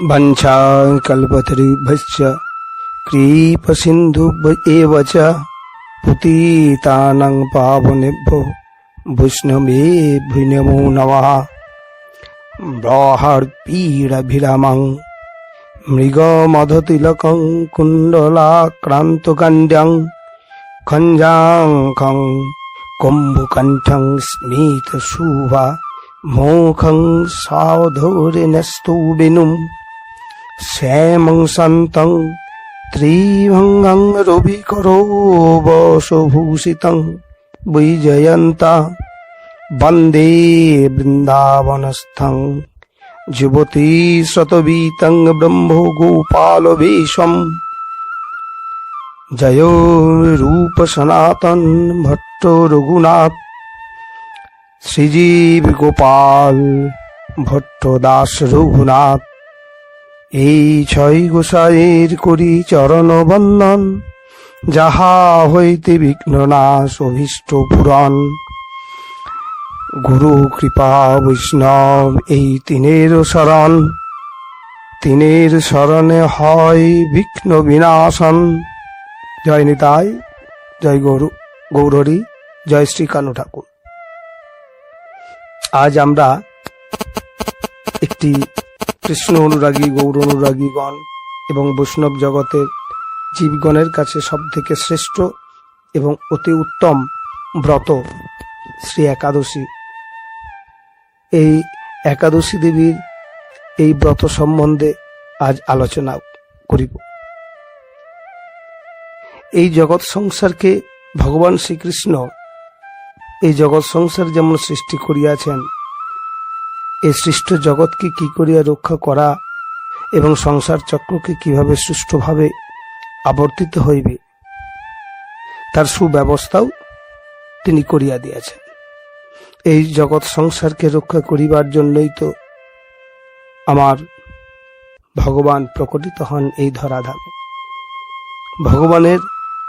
वञ्चाकल्पतरुभ्यश्च कृपसिन्धु एव च पुतीतानां पावनेभ्यो वैष्णवेभ्यो नमो नमः बृहत्पीडभिरामं मृगमधतिलकं कुण्डलाक्रान्तकाण्ड्यं खञ्जाङ्खं कुम्भकण्ठं स्मितशुभा मोखं साधोरिनस्तु बिनुम् শ্যামং শান্তং ত্রিভঙ্গং রবিকরো বসভূষিতং বৈজয়ন্তা বন্দে বৃন্দাবনস্থং যুবতী শতবীতং ব্রহ্ম গোপাল বেশম জয় রূপ সনাতন ভট্ট রঘুনাথ শ্রীজীব গোপাল ভট্ট দাস রঘুনাথ এই ছয় গোসাইয়ের করি চরণ বন্দন যাহা হইতে বিঘ্ন নাশ, অভীষ্ট পুরাণ। গুরু কৃপা বৈষ্ণব, এই তিনের শরণ। তিনের শরণে হয় বিঘ্ন বিনাশন। জয় নিতাই, জয় গৌর গৌরী জয় শ্রী কানু ঠাকুর। আজ আমরা একটি কৃষ্ণ অনুরাগী, গৌর অনুরাগীগণ এবং বৈষ্ণব জগতের জীবগণের কাছে সব থেকে শ্রেষ্ঠ এবং অতি উত্তম ব্রত শ্রী একাদশী। এই একাদশী দেবীর এই ব্রত সম্বন্ধে আজ আলোচনা করিব। এই জগৎ সংসারকে ভগবান শ্রীকৃষ্ণ এই জগৎ সংসার যেমন সৃষ্টি করিয়াছেন এই সৃষ্ট জগৎকে কি করিয়া রক্ষা করা এবং সংসার চক্রকে কীভাবে সুষ্ঠুভাবে আবর্তিত হইবে, তার সুব্যবস্থাও তিনি করিয়া দিয়েছেন। এই জগৎ সংসারকে রক্ষা করিবার জন্যই তো আমার ভগবান প্রকটিত হন এই ধরাধামে। ভগবানের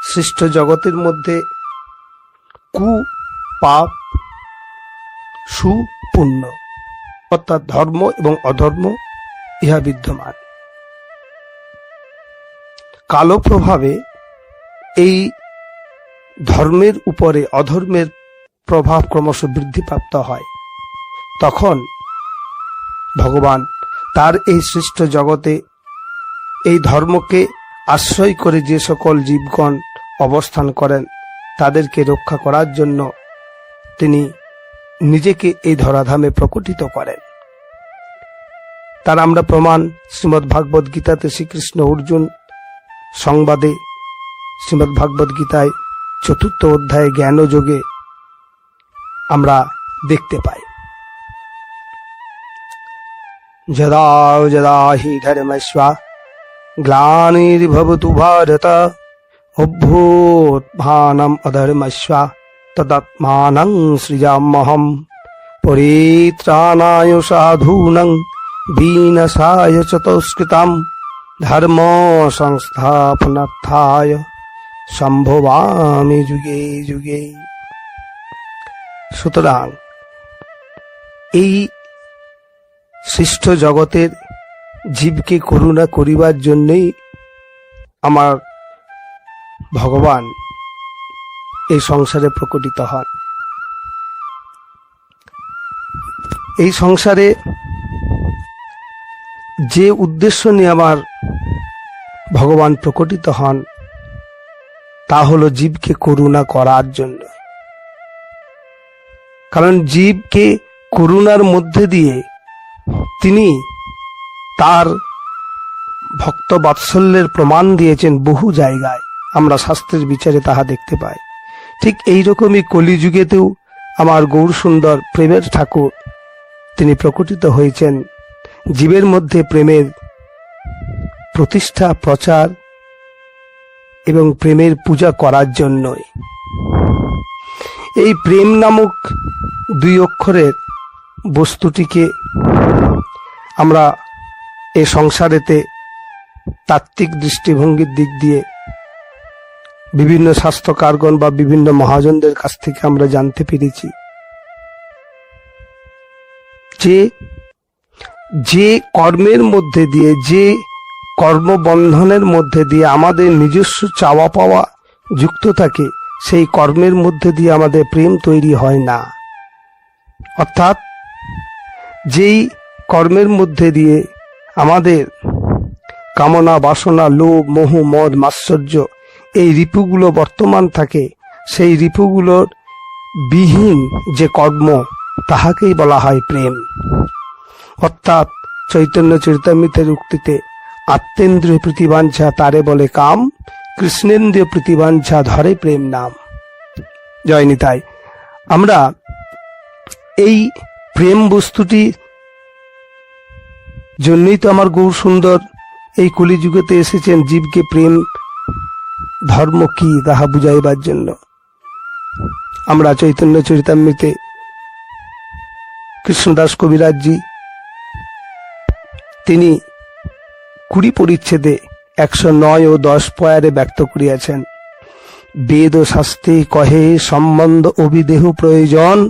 সৃষ্ট জগতের মধ্যে কু পাপ সুপুণ্য অর্থাৎ ধর্ম এবং অধর্ম, ইহা বিদ্যমান। কালো প্রভাবে এই ধর্মের উপরে অধর্মের প্রভাব ক্রমশ বৃদ্ধিপ্রাপ্ত হয়। তখন ভগবান তার এই সৃষ্ট জগতে এই ধর্মকে আশ্রয় করে যে সকল জীবগণ অবস্থান করেন, তাদেরকে রক্ষা করার জন্য তিনি নিজেকে এই ধরাধামে প্রকটিত করেন। তার আমরা প্রমাণ শ্রীমৎ ভাগবত গীতাতে শ্রীকৃষ্ণ অর্জুন সংবাদে শ্রীমৎ ভাগবত গীতায় চতুর্থ অধ্যায়ে জ্ঞান যোগে আমরা দেখতে পাই। যদা যদা হি ধর্মস্ব গ্লানির্ভবতু ভারত অভ্যুত্থানম অধর্মস্ব তদাত্মানং সৃজাম্যহম পরিত্রাণায় সাধূনং বিনশায় চতুষ্কৃতাম ধর্ম সংস্থাপনার্থায় সম্ভবামি যুগে যুগে সুতরাং এই সৃষ্ট জগতের জীবকে করুণা করিবার জন্যই আমার ভগবান এই সংসারে প্রকটিত হন। এই সংসারে যে উদ্দেশ্য নিয়ে আমার ভগবান প্রকটিত হন, তা হলো জীবকে করুণা করার জন্য। কারণ জীবকে করুণার মধ্যে দিয়ে তিনি তার ভক্ত বাৎসল্যের প্রমাণ দিয়েছেন বহু জায়গায়। আমরা শাস্ত্রের বিচারে তাহা দেখতে পাই। ঠিক এই রকমই কলিযুগেতেও আমার গৌর সুন্দর প্রেমের ঠাকুর। তিনি প্রকটিত হয়েছেন জীবের মধ্যে প্রেমের প্রতিষ্ঠা, প্রচার এবং প্রেমের পূজা করার জন্যই। এই প্রেম নামক দুই অক্ষরের বস্তুটিকে আমরা এ সংসারেতে তাত্ত্বিক দৃষ্টিভঙ্গির দিক দিয়ে বিভিন্ন স্বাস্থ্য স্বাস্থ্যকারগণ বা বিভিন্ন মহাজনদের কাছ থেকে আমরা জানতে পেরেছি যে যে কর্মের মধ্যে দিয়ে, যে কর্মবন্ধনের মধ্যে দিয়ে আমাদের নিজস্ব চাওয়া পাওয়া যুক্ত থাকে, সেই কর্মের মধ্যে দিয়ে আমাদের প্রেম তৈরি হয় না। অর্থাৎ যেই কর্মের মধ্যে দিয়ে আমাদের কামনা, বাসনা, লোভ, মোহ, মদ, মাৎসর্য এই রিপুগুলো বর্তমান থাকে, সেই রিপুগুলোর বিহীন যে কর্ম, তাহাকেই বলা হয় প্রেম। অর্থাৎ চৈতন্য চরিতামৃতের উক্তিতে, আত্মেন্দ্রীয় প্রতিবাঞ্ছা তারে বলে কাম, কৃষ্ণেন্দ্রিয় প্রতিবাঞ্ছা ধরে প্রেম নাম। জয় নিতাই। আমরা এই প্রেম বস্তুটি জন্যই তো আমার গৌর সুন্দর এই কলিযুগেতে এসেছেন জীবকে প্রেম ধর্ম কি, তাহা বুঝাইবার জন্য। আমরা চৈতন্য চরিতামৃতে কৃষ্ণদাস কবিরাজজি, তিনি কুড়ি পরিচ্ছেদে একশো নয় ও দশ পয়ারে ব্যক্ত করিয়াছেন, বেদ ও শাস্তি কহে, সম্বন্ধ অভিদেহ প্রয়োজন,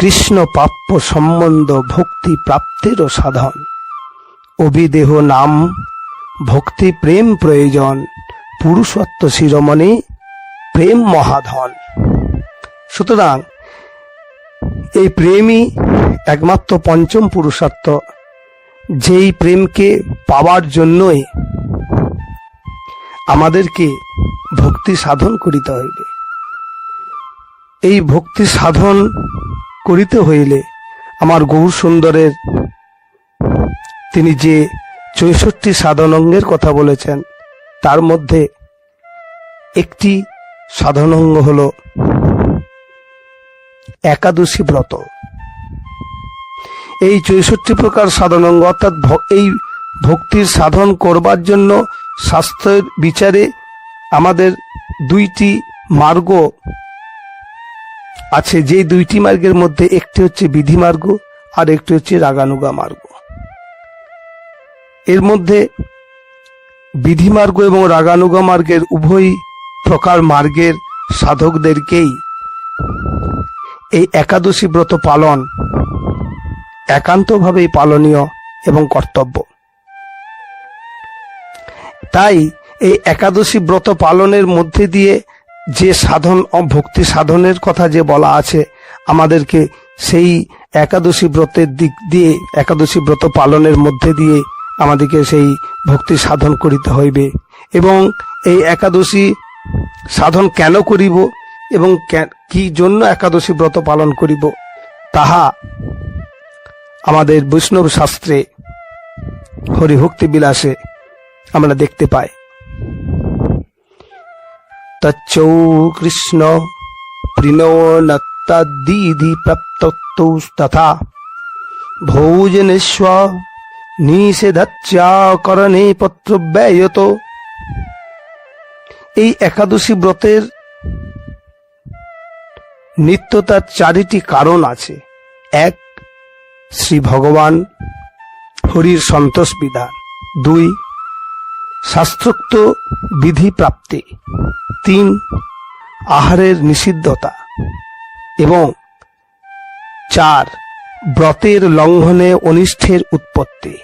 কৃষ্ণ প্রাপ্য সম্বন্ধ ভক্তি প্রাপ্তিরও সাধন। অভিদেহ নাম, ভক্তি প্রেম প্রয়োজন পুরুষত্ব শিরোমণি প্রেম মহাধন। সুতরাং এই প্রেমই একমাত্র পঞ্চম পুরুষার্থ যেই প্রেমকে পাওয়ার জন্যই আমাদেরকে ভক্তি সাধন করিতে হইবে। এই ভক্তি সাধন করিতে হইলে আমার গৌর সুন্দরের তিনি যে চৌষট্টি সাধন অঙ্গের কথা বলেছেন তার মধ্যে একটি সাধন অঙ্গ হল একাদশী ব্রত। এই চৌষট্টি প্রকার সাধন অঙ্গ অর্থাৎ এই ভক্তির সাধন করবার জন্য স্বাস্থ্যের বিচারে আমাদের দুইটি মার্গ আছে। যে দুইটি মার্গের মধ্যে একটি হচ্ছে বিধি মার্গ আর একটি হচ্ছে রাগানুগা মার্গ। এর মধ্যে বিধি মার্গ এবং রাগানুগা মার্গের উভয় প্রকার মার্গের সাধকদেরকেই এই একাদশী ব্রত পালন একান্তভাবেই পালনীয় এবং কর্তব্য। তাই এই একাদশী ব্রত পালনের মধ্যে দিয়ে যে সাধন ও ভক্তি সাধনের কথা যে বলা আছে, আমাদেরকে সেই একাদশী ব্রতের দিক দিয়ে, একাদশী ব্রত পালনের মধ্যে দিয়ে আমাদেরকে সেই ভক্তি সাধন করিতে হইবে। এবং এই একাদশী সাধন কেন করিব এবং কে- জন্য একাদশী ব্রত পালন করিব, তাহা আমাদের বৈষ্ণব শাস্ত্রে হরিভক্তি বিলাসে আমরা দেখতে পাই। তচ্চৌ কৃষ্ণ প্রিণোনত্তদিধি প্রাপ্তৌস্তথা ভোজনেশ্ব নিষেধাচ্যাকরণে পত্র ব্যয়ত। এই একাদশী ব্রতের নিত্যতার চারিটি কারণ আছে। এক, শ্রী ভগবান হরির সন্তোষ বিধান। দুই, শাস্ত্রোক্ত বিধি প্রাপ্তি। তিন, আহারের নিষিদ্ধতা। এবং চার, ব্রতের লঙ্ঘনে অনিষ্ঠের উৎপত্তি।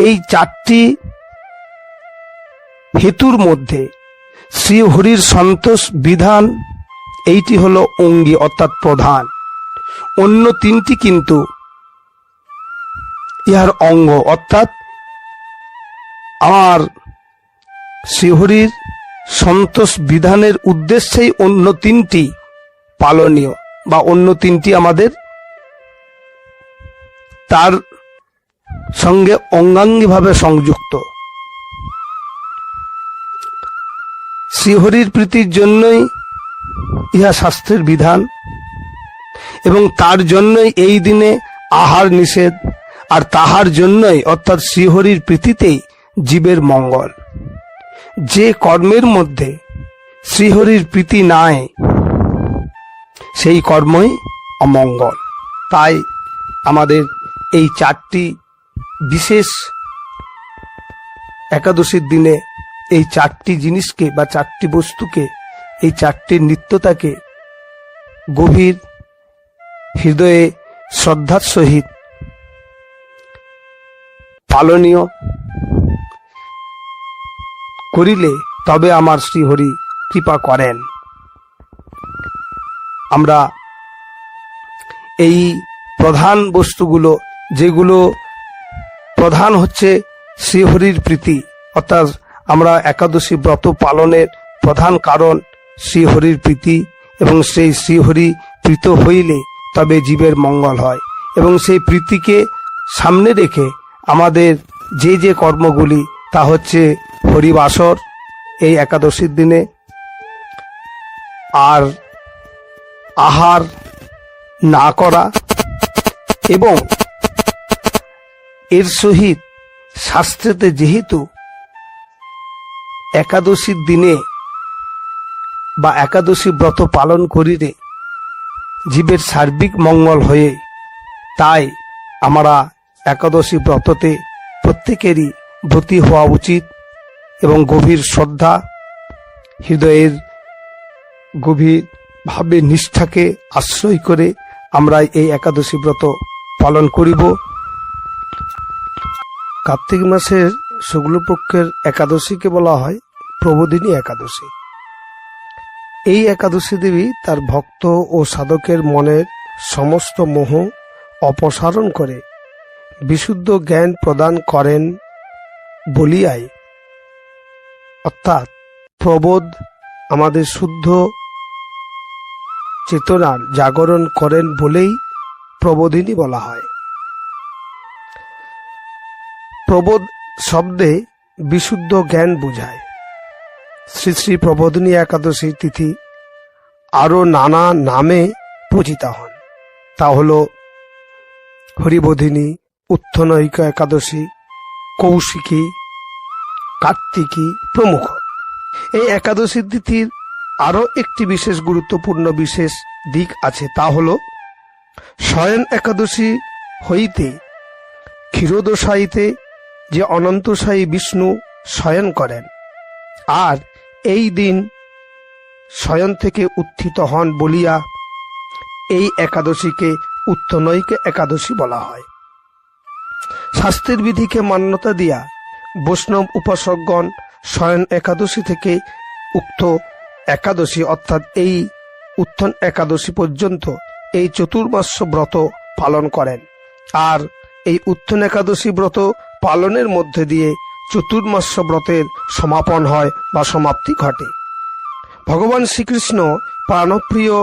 এই চারটি হেতুর মধ্যে শ্রীহরির সন্তোষ বিধান এইটি হলো অঙ্গী অর্থাৎ প্রধান। অন্য তিনটি কিন্তু ইহার অঙ্গ অর্থাৎ আমার শ্রীহরির সন্তোষ বিধানের উদ্দেশ্যেই অন্য তিনটি পালনীয় বা অন্য তিনটি আমাদের তার সঙ্গে অঙ্গাঙ্গিভাবে সংযুক্ত। শ্রীহরির প্রীতির জন্যই ইহা শাস্ত্রের বিধান এবং তার জন্যই এই দিনে আহার নিষেধ আর তাহার জন্যই অর্থাৎ শ্রীহরির প্রীতিতেই জীবের মঙ্গল। যে কর্মের মধ্যে শ্রীহরির প্রীতি নাই, সেই কর্মই অমঙ্গল। তাই আমাদের এই চারটি বিশেষ একাদশীর দিনে এই চারটি জিনিসকে বা চারটি বস্তুকে, এই চারটি নিত্যতাকে গভীর হৃদয়ে শ্রদ্ধার সহিত পালনীয় করিলে তবে আমার শ্রীহরি কৃপা করেন। আমরা এই প্রধান বস্তুগুলো, যেগুলো প্রধান হচ্ছে শ্রীহরির প্রীতি। অর্থাৎ আমরা একাদশী ব্রত পালনের প্রধান কারণ শ্রীহরির প্রীতি এবং সেই শ্রীহরি প্রীত হইলে তবে জীবের মঙ্গল হয় এবং সেই প্রীতিকে সামনে রেখে আমাদের যে যে কর্মগুলি তা হচ্ছে হরিবাসর এই একাদশীর দিনে আর আহার না করা এবং এর সহিত শাস্ত্রেতে যেহেতু একাদশীর দিনে বা একাদশী ব্রত পালন করিলে জীবের সার্বিক মঙ্গল হয়ে, তাই আমরা একাদশী ব্রততে প্রত্যেকেরই ব্রতী হওয়া উচিত এবং গভীর শ্রদ্ধা, হৃদয়ের গভীর ভাবে নিষ্ঠাকে আশ্রয় করে আমরা এই একাদশী ব্রত পালন করিব। কার্তিক মাসের শুক্লপক্ষের একাদশীকে বলা হয় প্রবোধিনী একাদশী। এই একাদশী দেবী তার ভক্ত ও সাধকের মনের সমস্ত মোহ অপসারণ করে, বিশুদ্ধ জ্ঞান প্রদান করেন বলিয়াই। অর্থাৎ প্রবোধ আমাদের শুদ্ধ চেতনার জাগরণ করেন বলেই প্রবোধিনী বলা হয়। প্রবোধ শব্দে বিশুদ্ধ জ্ঞান বোঝায়। শ্রী শ্রী প্রবোধনী একাদশী তিথি আরও নানা নামে পূজিতা হন। তা হল হরিবোধিনী, উত্থনৈক একাদশী, কৌশিকী, কার্তিকী প্রমুখ। এই একাদশী তিথির আরও একটি বিশেষ গুরুত্বপূর্ণ বিশেষ দিক আছে, তা হল শয়ন একাদশী হইতে ক্ষীরোদশায়ীতে যে অনন্তসায়ী বিষ্ণু শয়ন করেন। আর এই দিন শয়ন থেকে উত্থিত হন বলিয়া এই একাদশীকে উত্তনৈক একাদশী বলা হয়। শাস্ত্রের বিধিকে মান্যতা দিয়া বৈষ্ণব উপাসকগণ শয়ন একাদশী থেকে উক্ত একাদশী অর্থাৎ এই উত্থন একাদশী পর্যন্ত এই চতুর্মাস্য ব্রত পালন করেন। আর এই উত্থন একাদশী ব্রত পালনের মধ্যে দিয়ে চতুর্মাস্য ব্রতের সমাপন হয় বা সমাপ্তি ঘটে। ভগবান শ্রীকৃষ্ণ প্রাণপ্রিয়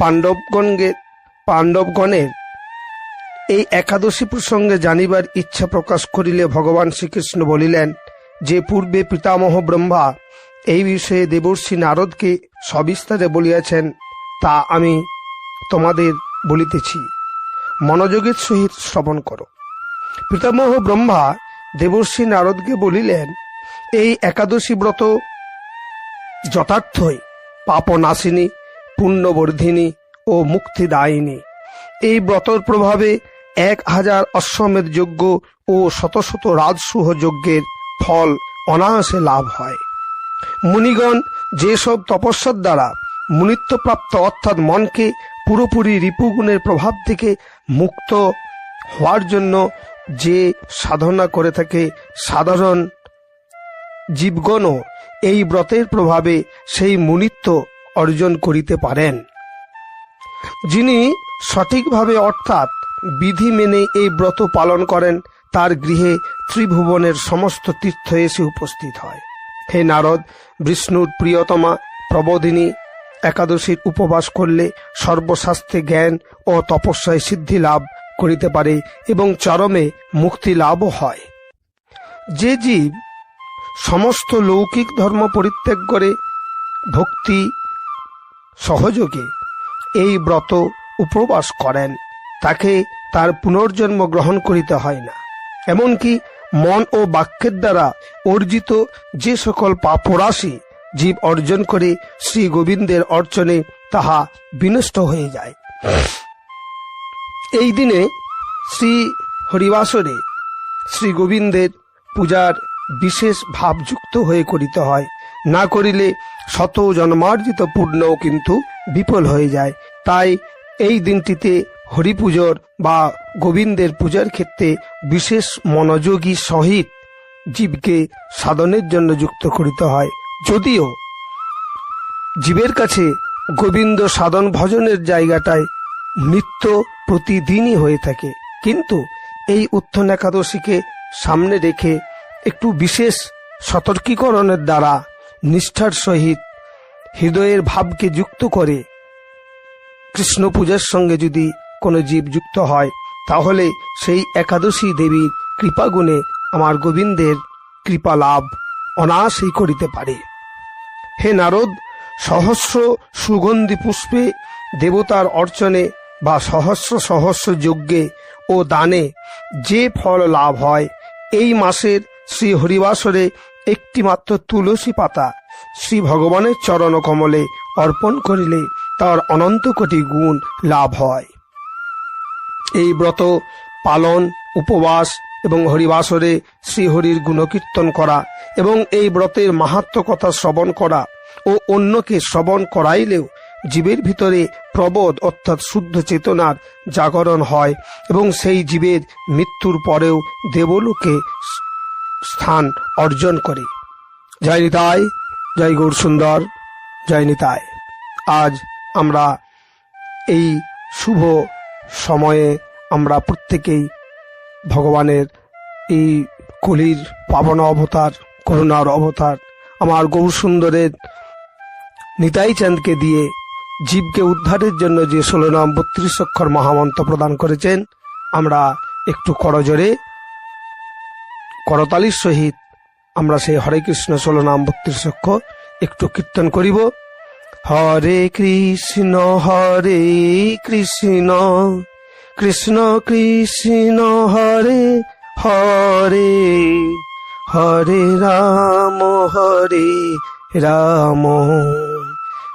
পাণ্ডবগণের পাণ্ডবগণের এই একাদশী প্রসঙ্গে জানিবার ইচ্ছা প্রকাশ করিলে ভগবান শ্রীকৃষ্ণ বলিলেন, যে পূর্বে পিতামহ ব্রহ্মা এই বিষয়ে দেবর্ষী নারদকে সবিস্তারে বলিয়াছেন, তা আমি তোমাদের বলিতেছি। মনোযোগের সহিত শ্রবণ করো। পিতামহ ব্রহ্মা দেবর্ষী নারদকে বলিলেন, এই একাদশী ব্রত যথার্থই পাপনাশিনী, পুণ্যবর্ধিনী ও মুক্তিদায়িনী। এই ব্রতর প্রভাবে এক হাজার অশ্বমেধ যজ্ঞ ও শত শত রাজসূহ যজ্ঞের ফল অনায়াসে লাভ হয়। মুনিগণ যেসব তপস্যার দ্বারা মুনিত্বপ্রাপ্ত অর্থাৎ মনকে পুরোপুরি রিপুগুণের প্রভাব থেকে মুক্ত হওয়ার জন্য যে সাধনা করে থাকে সাধারণ জীবগণও এই ব্রতের প্রভাবে সেই মুনিত্ব অর্জন করিতে পারেন। যিনি সঠিকভাবে অর্থাৎ বিধি মেনে এই ব্রত পালন করেন, তার গৃহে ত্রিভুবনের সমস্ত তীর্থ এসে উপস্থিত হয়। হে নারদ, বিষ্ণুর প্রিয়তমা, প্রবোধিনী, একাদশীর উপবাস করলে সর্বশাস্ত্রে জ্ঞান ও তপস্যায় সিদ্ধি লাভ করিতে পারে এবং চরমে মুক্তি লাভও হয়। যে জীব সমস্ত লৌকিক ধর্ম পরিত্যাগ করে ভক্তি সহযোগে এই ব্রত উপবাস করেন, তাকে তার পুনর্জন্ম গ্রহণ করিতে হয় না। এমনকি মন ও বাক্যের দ্বারা অর্জিত যে সকল পাপরাশি জীব অর্জন করে শ্রী গোবিন্দের অর্চনে তাহা বিনষ্ট হয়ে যায়। এই দিনে শ্রী হরিবাসরে শ্রী গোবিন্দের পূজার বিশেষ ভাবযুক্ত হয়ে করিতে হয়। না করিলে শত জন্মার্জিত পূর্ণও কিন্তু বিফল হয়ে যায়। তাই এই দিনটিতে হরিপুজোর বা গোবিন্দের পূজার ক্ষেত্রে বিশেষ মনোযোগী সহিত জীবকে সাধনের জন্য যুক্ত করিতে হয়। যদিও জীবের কাছে গোবিন্দ সাধন ভজনের জায়গাটায় নিত্য প্রতিদিনই হয়ে থাকে। কিন্তু এই উত্থন একাদশীকে সামনে রেখে একটু বিশেষ সতর্কীকরণের দ্বারা নিষ্ঠার সহিত হৃদয়ের ভাবকে যুক্ত করে কৃষ্ণ পূজার সঙ্গে যদি কোনো জীব যুক্ত হয়, তাহলে সেই একাদশী দেবীর কৃপাগুণে আমার গোবিন্দের কৃপা লাভ অনায়াসেই করিতে পারে। হে নারদ, সহস্র সুগন্ধি পুষ্পে দেবতার অর্চনে বা সহস্র সহস্র যজ্ঞে ও দানে যে ফল লাভ হয়, এই মাসের শ্রী হরিবাসরে একটিমাত্র তুলসী পাতা শ্রী ভগবানের চরণ কমলে অর্পণ করিলে তার অনন্ত কোটি গুণ লাভ হয়। এই ব্রত পালন, উপবাস এবং হরিবাসরে শ্রীহরির গুণকীর্তন করা এবং এই ব্রতের মাহাত্ম কথা শ্রবণ করা ও অন্যকে শ্রবণ করাইলেও জীবের ভিতরে প্রবোধ অর্থাৎ শুদ্ধ চেতনার জাগরণ হয় এবং সেই জীবের মৃত্যুর পরেও দেবলোকে স্থান অর্জন করে। জয় নিতাই, জয় গৌর সুন্দর, জয় নিতাই। আজ আমরা এই শুভ সময়ে আমরা প্রত্যেকেই ভগবানের এই কলির পাবন অবতার, করুণার অবতার, আমার গৌর সুন্দরের নিতাই চাঁদকে দিয়ে জীবকে উদ্ধারের জন্য যে ষোলো নাম বত্রিশ অক্ষর মহামন্ত্র প্রদান করেছেন, আমরা একটু করজোরে, করতালির সহিত আমরা সেই হরে কৃষ্ণ ষোলো নাম বত্রিশ অক্ষর একটু কীর্তন করিব। হরে কৃষ্ণ হরে কৃষ্ণ কৃষ্ণ কৃষ্ণ, হরে হরে হরে রাম হরে রাম।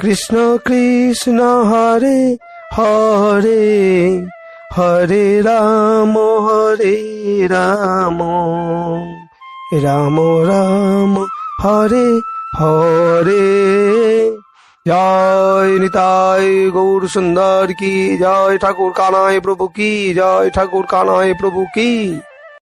কৃষ্ণ কৃষ্ণ হরে হরে হরে রাম হরে রাম। রাম রাম, হরে হরে। জয় নিতাই গৌর সুন্দর কি, জয় ঠাকুর কানায় প্রভু কি, জয় ঠাকুর কানায় প্রভু কি।